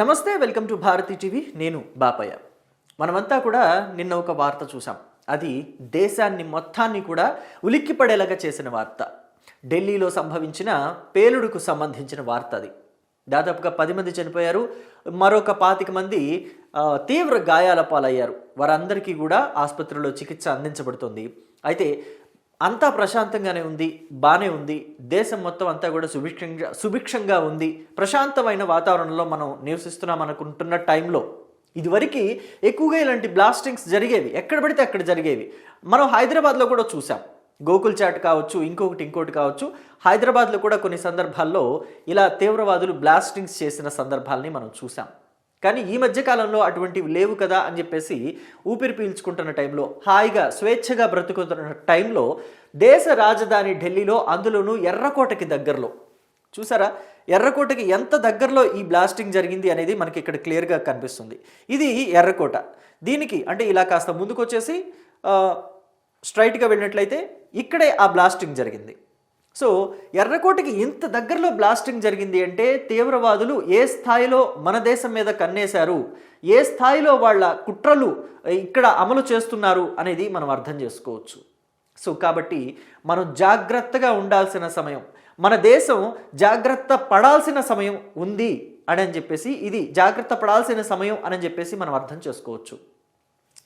నమస్తే welcome to Bharati TV. నేను బాపయ్య. మనమంతా కూడా నిన్న ఒక వార్త చూసాం. అది దేశాన్ని మొత్తాన్ని కూడా ఉలిక్కిపడేలాగా చేసిన వార్త. ఢిల్లీలో సంభవించిన పేలుడుకు సంబంధించిన వార్త అది. దాదాపుగా పది మంది చనిపోయారు. మరొక పాతిక మంది తీవ్ర గాయాల పాలయ్యారు. వారందరికీ కూడా ఆసుపత్రిలో చికిత్స అందించబడుతుంది. అయితే అంతా ప్రశాంతంగానే ఉంది బాగానే ఉంది. దేశం మొత్తం అంతా కూడా సుభిక్షంగా సుభిక్షంగా ఉంది. ప్రశాంతమైన వాతావరణంలో మనం నివసిస్తున్నాం అనుకుంటున్న టైంలో ఇదివరకు ఎక్కువగా ఇలాంటి బ్లాస్టింగ్స్ జరిగేవి. ఎక్కడ పడితే అక్కడ జరిగేవి. మనం హైదరాబాద్లో కూడా చూసాం గోకుల్ చాట్ కావచ్చు ఇంకొకటి ఇంకోటి కావచ్చు. హైదరాబాద్లో కూడా కొన్ని సందర్భాల్లో ఇలా తీవ్రవాదులు బ్లాస్టింగ్స్ చేసిన సందర్భాల్ని మనం చూసాం కానీ ఈ మధ్య కాలంలో అటువంటివి లేవు కదా అని చెప్పేసి ఊపిరి పీల్చుకుంటున్న టైంలో హాయిగా స్వేచ్ఛగా బ్రతుకుతున్న టైంలో దేశ రాజధాని ఢిల్లీలో అందులోనూ ఎర్రకోటకి దగ్గరలో. చూసారా? ఎర్రకోటకి ఎంత దగ్గరలో ఈ బ్లాస్టింగ్ జరిగింది అనేది మనకి ఇక్కడ క్లియర్గా కనిపిస్తుంది. ఇది ఎర్రకోట. దీనికి అంటే ఇలా కాస్త ముందుకు వచ్చేసి స్ట్రైట్గా వెళ్ళినట్లయితే ఇక్కడే ఆ బ్లాస్టింగ్ జరిగింది. సో ఎర్రకోటకి ఇంత దగ్గరలో బ్లాస్టింగ్ జరిగింది అంటే తీవ్రవాదులు ఏ స్థాయిలో మన దేశం మీద కన్నేశారు? ఏ స్థాయిలో వాళ్ళ కుట్రలు ఇక్కడ అమలు చేస్తున్నారు అనేది మనం అర్థం చేసుకోవచ్చు. సో కాబట్టి మనం జాగ్రత్తగా ఉండాల్సిన సమయం మన దేశం జాగ్రత్త పడాల్సిన సమయం ఉంది అని అని చెప్పేసి ఇది జాగ్రత్త పడాల్సిన సమయం అని చెప్పేసి మనం అర్థం చేసుకోవచ్చు.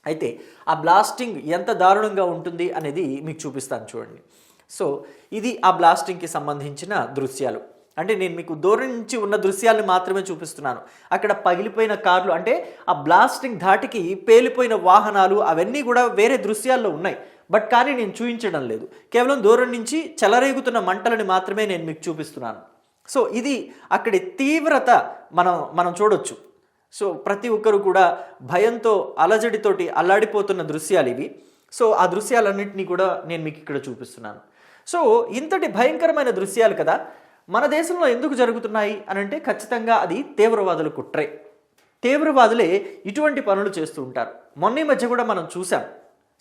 అయితే ఆ బ్లాస్టింగ్ ఎంత దారుణంగా ఉంటుంది అనేది మీకు చూపిస్తాను చూడండి. సో ఇది ఆ బ్లాస్టింగ్కి సంబంధించిన దృశ్యాలు. అంటే నేను మీకు దూరం నుంచి ఉన్న దృశ్యాలను మాత్రమే చూపిస్తున్నాను. అక్కడ పగిలిపోయిన కార్లు అంటే ఆ బ్లాస్టింగ్ ధాటికి పేలిపోయిన వాహనాలు అవన్నీ కూడా వేరే దృశ్యాల్లో ఉన్నాయి. బట్ కానీ నేను చూపించడం లేదు. కేవలం దూరం నుంచి చెలరేగుతున్న మంటలని మాత్రమే నేను మీకు చూపిస్తున్నాను. సో ఇది అక్కడి తీవ్రత మనం మనం చూడొచ్చు. సో ప్రతి ఒక్కరు కూడా భయంతో అలజడితోటి అల్లాడిపోతున్న దృశ్యాలు ఇవి. సో ఆ దృశ్యాలన్నింటినీ కూడా నేను మీకు ఇక్కడ చూపిస్తున్నాను. సో ఇంతటి భయంకరమైన దృశ్యాలు కదా మన దేశంలో ఎందుకు జరుగుతున్నాయి అని అంటే ఖచ్చితంగా అది తీవ్రవాదుల కుట్రే. తీవ్రవాదులే ఇటువంటి పనులు చేస్తూ ఉంటారు. మొన్న మధ్య కూడా మనం చూసాం.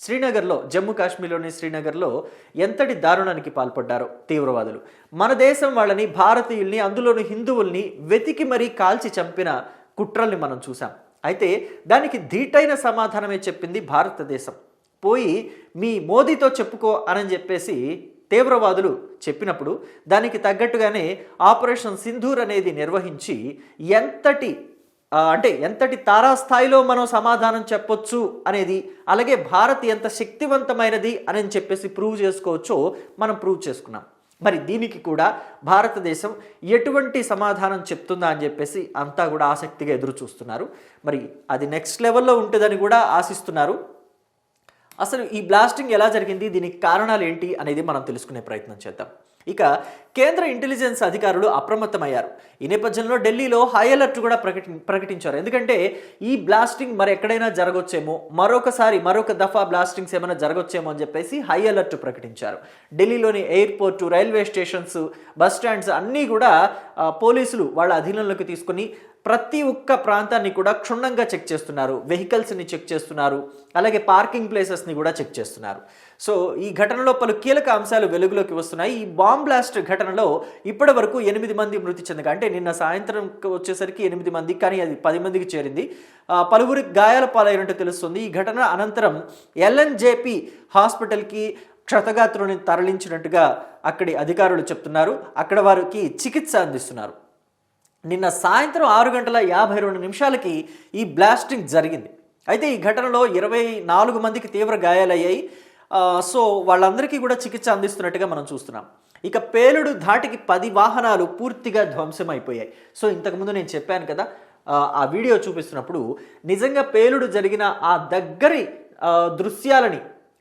శ్రీనగర్లో జమ్మూ కాశ్మీర్లోని శ్రీనగర్లో ఎంతటి దారుణానికి పాల్పడ్డారో తీవ్రవాదులు. మన దేశం వాళ్ళని భారతీయుల్ని అందులోని హిందువుల్ని వెతికి మరీ కాల్చి చంపిన కుట్రల్ని మనం చూసాం. అయితే దానికి ధీటైన సమాధానమే చెప్పింది భారతదేశం. పోయి మీ మోదీతో చెప్పుకో అని చెప్పేసి తీవ్రవాదులు చెప్పినప్పుడు దానికి తగ్గట్టుగానే ఆపరేషన్ సింధూర్ అనేది నిర్వహించి ఎంతటి అంటే ఎంతటి తారాస్థాయిలో మనం సమాధానం చెప్పొచ్చు అనేది అలాగే భారత్ ఎంత శక్తివంతమైనది అని చెప్పేసి ప్రూవ్ చేసుకోవచ్చో మనం ప్రూవ్ చేసుకున్నాం. మరి దీనికి కూడా భారతదేశం ఎటువంటి సమాధానం చెప్తుందా అని చెప్పేసి అంతా కూడా ఆసక్తిగా ఎదురు చూస్తున్నారు మరి అది నెక్స్ట్ లెవెల్లో ఉంటుందని కూడా ఆశిస్తున్నారు. అసలు ఈ బ్లాస్టింగ్ ఎలా జరిగింది? దీనికి కారణాలు ఏంటి? అనేది మనం తెలుసుకునే ప్రయత్నం చేద్దాం. ఇక కేంద్ర ఇంటెలిజెన్స్ అధికారులు అప్రమత్తమయ్యారు. ఈ నేపథ్యంలో ఢిల్లీలో హై అలర్ట్ కూడా ప్రకటి ప్రకటించారు. ఎందుకంటే ఈ బ్లాస్టింగ్ మరి ఎక్కడైనా జరగొచ్చేమో మరొకసారి మరొక దఫా బ్లాస్టింగ్స్ ఏమైనా జరగొచ్చేమో అని చెప్పేసి హై అలర్ట్ ప్రకటించారు. ఢిల్లీలోని airport railway stations bus stands అన్నీ కూడా పోలీసులు వాళ్ళ అధీనంలోకి తీసుకొని ప్రతి ఒక్క ప్రాంతాన్ని కూడా క్షుణ్ణంగా చెక్ చేస్తున్నారు. వెహికల్స్ని చెక్ చేస్తున్నారు. అలాగే పార్కింగ్ ప్లేసెస్ని కూడా చెక్ చేస్తున్నారు. సో ఈ ఘటనలో పలు కీలక అంశాలు వెలుగులోకి వస్తున్నాయి. ఈ బాంబ్ బ్లాస్ట్ ఘటనలో ఇప్పటి వరకు ఎనిమిది మంది మృతి చెందగా అంటే నిన్న సాయంత్రం వచ్చేసరికి ఎనిమిది మంది కానీ అది పది మందికి చేరింది. పలువురి గాయాల పాలైనట్టు తెలుస్తుంది. ఈ ఘటన అనంతరం ఎల్ఎన్జేపీ హాస్పిటల్కి క్షతగాత్రుని తరలించినట్టుగా అక్కడి అధికారులు చెప్తున్నారు. అక్కడ వారికి చికిత్స అందిస్తున్నారు. నిన్న సాయంత్రం ఆరు గంటల యాభై రెండు నిమిషాలకి ఈ బ్లాస్టింగ్ జరిగింది. అయితే ఈ ఘటనలో ఇరవై నాలుగు మందికి తీవ్ర గాయాలయ్యాయి. సో వాళ్ళందరికీ కూడా చికిత్స అందిస్తున్నట్టుగా మనం చూస్తున్నాం. ఇక పేలుడు ధాటికి పది వాహనాలు పూర్తిగా ధ్వంసం అయిపోయాయి సో ఇంతకుముందు నేను చెప్పాను కదా ఆ, వీడియో చూపిస్తున్నప్పుడు నిజంగా పేలుడు జరిగిన ఆ దగ్గరి దృశ్యాలని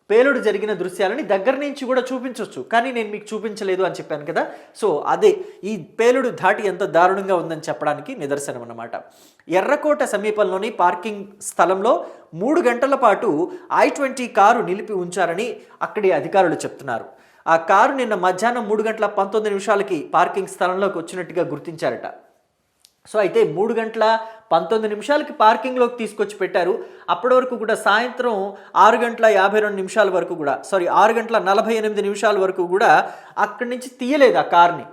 పేలుడు జరిగిన దృశ్యాలని దగ్గర నుంచి కూడా చూపించవచ్చు కానీ నేను మీకు చూపించలేదు అని చెప్పాను కదా. సో అదే ఈ పేలుడు ధాటి ఎంత దారుణంగా ఉందని చెప్పడానికి నిదర్శనం అన్నమాట. ఎర్రకోట సమీపంలోని పార్కింగ్ స్థలంలో మూడు గంటల పాటు ఐ ట్వంటీ కారు నిలిపి ఉంచారని అక్కడి అధికారులు చెప్తున్నారు. ఆ కారు నిన్న మధ్యాహ్నం మూడు గంటల పంతొమ్మిది నిమిషాలకి పార్కింగ్ స్థలంలోకి వచ్చినట్టుగా గుర్తించారట. సో అయితే మూడు గంటల పంతొమ్మిది నిమిషాలకి పార్కింగ్లోకి తీసుకొచ్చి పెట్టారు. అప్పటి వరకు కూడా సాయంత్రం ఆరు గంటల యాభై రెండు నిమిషాల వరకు కూడా సారీ ఆరు గంటల నలభై ఎనిమిది నిమిషాల వరకు కూడా అక్కడి నుంచి తీయలేదు ఆ కార్ని.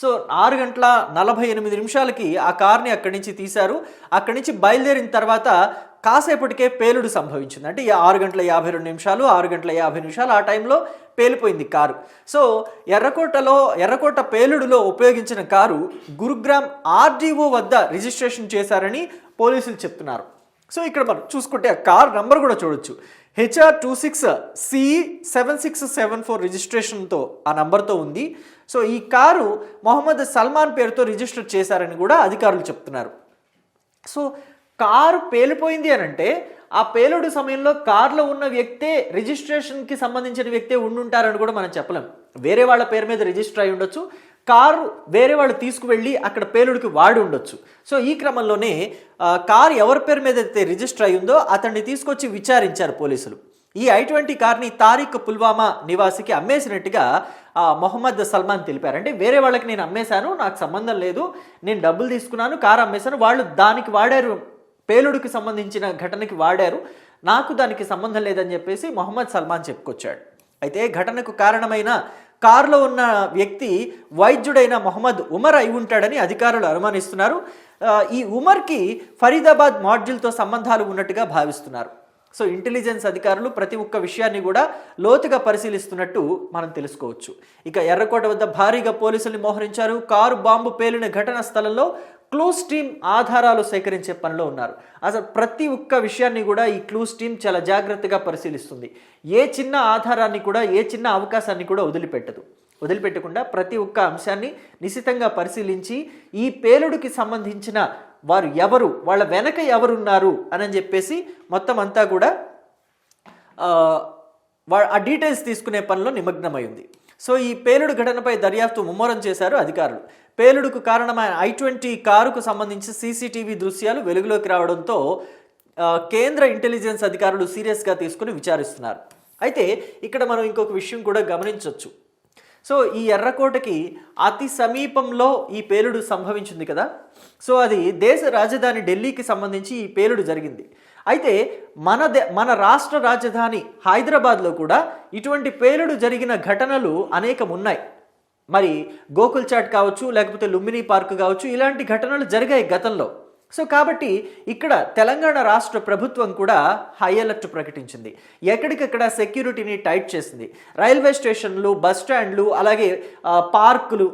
సో ఆరు గంటల నలభై ఎనిమిది నిమిషాలకి ఆ కార్ని అక్కడి నుంచి తీశారు. అక్కడి నుంచి బయలుదేరిన తర్వాత కాసేపటికే పేలుడు సంభవించింది. అంటే ఈ ఆరు గంటల యాభై రెండు నిమిషాలు ఆరు గంటల యాభై నిమిషాలు ఆ టైంలో పేలిపోయింది కారు. సో ఎర్రకోటలో ఎర్రకోట పేలుడులో ఉపయోగించిన కారు గురుగ్రామ్ ఆర్డీఓ వద్ద రిజిస్ట్రేషన్ చేశారని పోలీసులు చెప్తున్నారు. సో ఇక్కడ మనం చూసుకుంటే ఆ కార్ నంబర్ కూడా చూడొచ్చు. HR two six C seven six seven four రిజిస్ట్రేషన్తో ఆ నంబర్తో ఉంది. సో ఈ కారు మొహమ్మద్ సల్మాన్ పేరుతో రిజిస్టర్ చేశారని కూడా అధికారులు చెప్తున్నారు. సో కారు పేలిపోయింది అని అంటే ఆ పేలుడు సమయంలో కారులో ఉన్న వ్యక్తే రిజిస్ట్రేషన్కి సంబంధించిన వ్యక్తే ఉండుంటారని కూడా మనం చెప్పలేం. వేరే వాళ్ళ పేరు మీద రిజిస్టర్ అయి ఉండొచ్చు. కారు వేరే వాళ్ళు తీసుకువెళ్ళి అక్కడ పేలుడికి వాడి ఉండొచ్చు. సో ఈ క్రమంలోనే కారు ఎవరి పేరు మీద అయితే రిజిస్టర్ అయ్యిందో అతన్ని తీసుకొచ్చి విచారించారు పోలీసులు. ఈ ఐ ట్వంటీ కార్ని తారీఖ్ పుల్వామా నివాసికి అమ్మేసినట్టుగా మొహమ్మద్ సల్మాన్ తెలిపారు. అంటే వేరే వాళ్ళకి నేను అమ్మేశాను నాకు సంబంధం లేదు నేను డబ్బులు తీసుకున్నాను కారు అమ్మేశాను వాళ్ళు దానికి వాడారు పేలుడికి సంబంధించిన ఘటనకి వాడారు నాకు దానికి సంబంధం లేదని చెప్పేసి మొహమ్మద్ సల్మాన్ చెప్పుకొచ్చాడు. అయితే ఘటనకు కారణమైన కారులో ఉన్న వ్యక్తి వైద్యుడైన మొహమ్మద్ ఉమర్ అయి ఉంటాడని అధికారులు అనుమానిస్తున్నారు. ఈ ఉమర్కి ఫరీదాబాద్ మాడ్యూల్తో సంబంధాలు ఉన్నట్టుగా భావిస్తున్నారు. సో ఇంటెలిజెన్స్ అధికారులు ప్రతి ఒక్క విషయాన్ని కూడా లోతుగా పరిశీలిస్తున్నట్టు మనం తెలుసుకోవచ్చు. ఇక ఎర్రకోట వద్ద భారీగా పోలీసుల్ని మోహరించారు. కారు బాంబు పేలిన ఘటన స్థలంలో క్లూస్ టీమ్ ఆధారాలు సేకరించే పనిలో ఉన్నారు. అసలు ప్రతి ఒక్క విషయాన్ని కూడా ఈ క్లూస్ టీమ్ చాలా జాగ్రత్తగా పరిశీలిస్తుంది. ఏ చిన్న ఆధారాన్ని కూడా ఏ చిన్న అవకాశాన్ని కూడా వదిలిపెట్టదు. వదిలిపెట్టకుండా ప్రతి ఒక్క అంశాన్ని నిశితంగా పరిశీలించి ఈ పేలుడికి సంబంధించిన వారు ఎవరు వాళ్ళ వెనక ఎవరున్నారు అని చెప్పేసి మొత్తం అంతా కూడా ఆ, వా- ఆ డీటెయిల్స్ తీసుకునే పనిలో నిమగ్నమై ఉంది. సో ఈ పేలుడు ఘటనపై దర్యాప్తు ముమ్మరం చేశారు అధికారులు. పేలుడుకు కారణమైన ఐ ట్వంటీ కారుకు సంబంధించి సీసీటీవీ దృశ్యాలు వెలుగులోకి రావడంతో కేంద్ర ఇంటెలిజెన్స్ అధికారులు సీరియస్గా తీసుకుని విచారిస్తున్నారు. అయితే ఇక్కడ మనం ఇంకొక విషయం కూడా గమనించవచ్చు సో ఈ ఎర్రకోటకి అతి సమీపంలో ఈ పేలుడు సంభవించింది కదా? సో అది దేశ రాజధాని ఢిల్లీకి సంబంధించి ఈ పేలుడు జరిగింది. అయితే మన దే మన రాష్ట్ర రాజధాని హైదరాబాద్లో కూడా ఇటువంటి పేలుడు జరిగిన ఘటనలు అనేకం ఉన్నాయి మరి గోకుల్ చాట్ కావచ్చు లేకపోతే లుంబిని పార్క్ కావచ్చు ఇలాంటి ఘటనలు జరిగాయి గతంలో. సో కాబట్టి ఇక్కడ తెలంగాణ రాష్ట్ర ప్రభుత్వం కూడా హై అలర్ట్ ప్రకటించింది. ఎక్కడికక్కడ సెక్యూరిటీని టైట్ చేసింది. రైల్వే స్టేషన్లు బస్ స్టాండ్లు అలాగే పార్కులు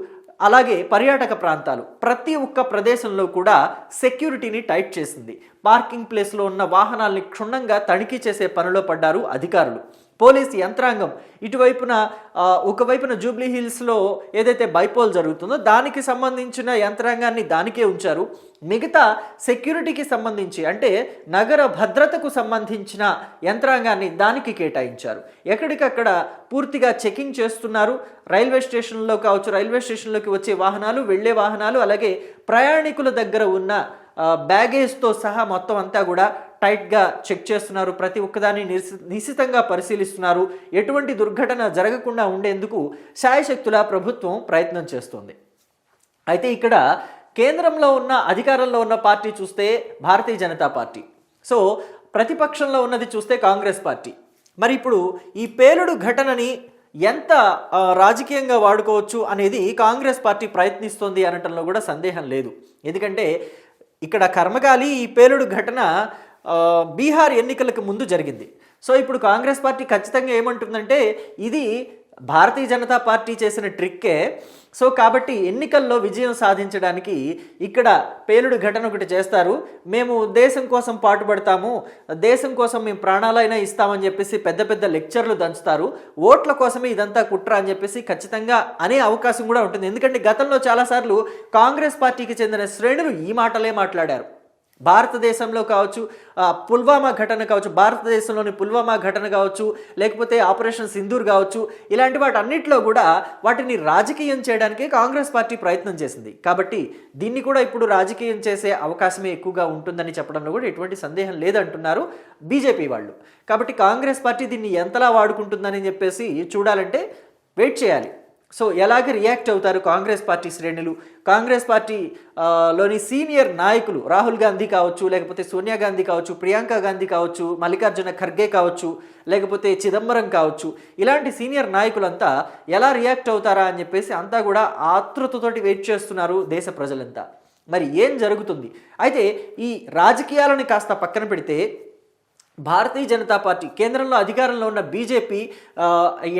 అలాగే పర్యాటక ప్రాంతాలు. ప్రతి ఒక్క ప్రదేశంలో కూడా సెక్యూరిటీని టైట్ చేసింది. పార్కింగ్ ప్లేస్లో ఉన్న వాహనాల్ని క్షుణ్ణంగా తనిఖీ చేసే పనిలో పడ్డారు అధికారులు. పోలీస్ యంత్రాంగం ఇటువైపున ఒకవైపున జూబ్లీ హిల్స్లో ఏదైతే బైపోల్ జరుగుతుందో దానికి సంబంధించిన యంత్రాంగాన్ని దానికే ఉంచారు. మిగతా సెక్యూరిటీకి సంబంధించి అంటే నగర భద్రతకు సంబంధించిన యంత్రాంగాన్ని దానికి కేటాయించారు. ఎక్కడికక్కడ పూర్తిగా చెకింగ్ చేస్తున్నారు. రైల్వే స్టేషన్లో కావచ్చు రైల్వే స్టేషన్లోకి వచ్చే వాహనాలు వెళ్ళే వాహనాలు అలాగే ప్రయాణికుల దగ్గర ఉన్న బ్యాగేజ్తో సహా మొత్తం అంతా కూడా టైట్గా చెక్ చేస్తున్నారు. ప్రతి ఒక్కదాన్ని నిశితంగా పరిశీలిస్తున్నారు. ఎటువంటి దుర్ఘటన జరగకుండా ఉండేందుకు శాయశక్తుల ప్రభుత్వం ప్రయత్నం చేస్తుంది. అయితే ఇక్కడ కేంద్రంలో ఉన్న అధికారంలో ఉన్న పార్టీ చూస్తే భారతీయ జనతా పార్టీ. సో ప్రతిపక్షంలో ఉన్నది చూస్తే కాంగ్రెస్ పార్టీ. మరి ఇప్పుడు ఈ పేలుడు ఘటనని ఎంత రాజకీయంగా వాడుకోవచ్చు అనేది కాంగ్రెస్ పార్టీ ప్రయత్నిస్తోంది అనటంలో కూడా సందేహం లేదు. ఎందుకంటే ఇక్కడ కర్మగాలి ఈ పేలుడు ఘటన బీహార్ ఎన్నికలకు ముందు జరిగింది. సో ఇప్పుడు కాంగ్రెస్ పార్టీ ఖచ్చితంగా ఏమంటుందంటే ఇది భారతీయ జనతా పార్టీ చేసిన ట్రిక్కే. సో కాబట్టి ఎన్నికల్లో విజయం సాధించడానికి ఇక్కడ పేలుడు ఘటన ఒకటి చేస్తారు. మేము దేశం కోసం పాటుపడతాము. దేశం కోసం మేము ప్రాణాలైనా ఇస్తామని చెప్పేసి పెద్ద పెద్ద లెక్చర్లు దంచుతారు. ఓట్ల కోసమే ఇదంతా కుట్ర అని చెప్పేసి ఖచ్చితంగా అనే అవకాశం కూడా ఉంటుంది. ఎందుకంటే గతంలో చాలాసార్లు కాంగ్రెస్ పార్టీకి చెందిన శ్రేణులు ఈ మాటలే మాట్లాడారు. భారతదేశంలో కావచ్చు పుల్వామా ఘటన కావచ్చు భారతదేశంలోని పుల్వామా ఘటన కావచ్చు లేకపోతే ఆపరేషన్ సింధూర్ కావచ్చు ఇలాంటి వాటి అన్నింటిలో కూడా వాటిని రాజకీయం చేయడానికి కాంగ్రెస్ పార్టీ ప్రయత్నం చేసింది. కాబట్టి దీన్ని కూడా ఇప్పుడు రాజకీయం చేసే అవకాశమే ఎక్కువగా ఉంటుందని చెప్పడంలో కూడా ఎటువంటి సందేహం లేదంటున్నారు బీజేపీ వాళ్ళు. కాబట్టి కాంగ్రెస్ పార్టీ దీన్ని ఎంతలా వాడుకుంటుందని చెప్పేసి చూడాలంటే వెయిట్ చేయాలి. సో ఎలాగ రియాక్ట్ అవుతారు కాంగ్రెస్ పార్టీ శ్రేణులు? కాంగ్రెస్ పార్టీ లోని సీనియర్ నాయకులు రాహుల్ గాంధీ కావచ్చు లేకపోతే సోనియా గాంధీ కావచ్చు ప్రియాంక గాంధీ కావచ్చు మల్లికార్జున ఖర్గే కావచ్చు లేకపోతే చిదంబరం కావచ్చు ఇలాంటి సీనియర్ నాయకులంతా ఎలా రియాక్ట్ అవుతారా అని చెప్పేసి అంతా కూడా ఆతృతతోటి వెయిట్ చేస్తున్నారు దేశ ప్రజలంతా. మరి ఏం జరుగుతుంది? అయితే ఈ రాజకీయాలను కాస్త పక్కన పెడితే భారతీయ జనతా పార్టీ కేంద్రంలో అధికారంలో ఉన్న బీజేపీ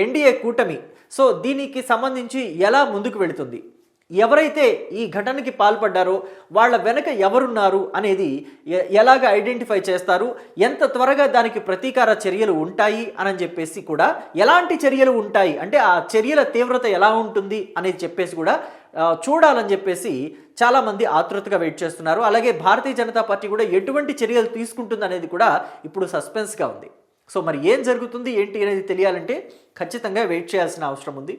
ఎన్డీఏ కూటమి సో దీనికి సంబంధించి ఎలా ముందుకు వెళుతుంది? ఎవరైతే ఈ ఘటనకి పాల్పడ్డారో వాళ్ళ వెనక ఎవరున్నారు అనేది ఎ- ఎలాగ ఐడెంటిఫై చేస్తారు? ఎంత త్వరగా దానికి ప్రతీకార చర్యలు ఉంటాయి? అని చెప్పేసి కూడా ఎలాంటి చర్యలు ఉంటాయి? అంటే ఆ చర్యల తీవ్రత ఎలా ఉంటుంది? అనేది చెప్పేసి కూడా చూడాలని చెప్పేసి చాలామంది ఆతృతగా వెయిట్ చేస్తున్నారు. అలాగే భారతీయ జనతా పార్టీ కూడా ఎటువంటి చర్యలు తీసుకుంటుంది అనేది కూడా ఇప్పుడు సస్పెన్స్గా ఉంది. సో మరి ఏం జరుగుతుంది ఏంటి అనేది తెలియాలంటే ఖచ్చితంగా వెయిట్ చేయాల్సిన అవసరం ఉంది.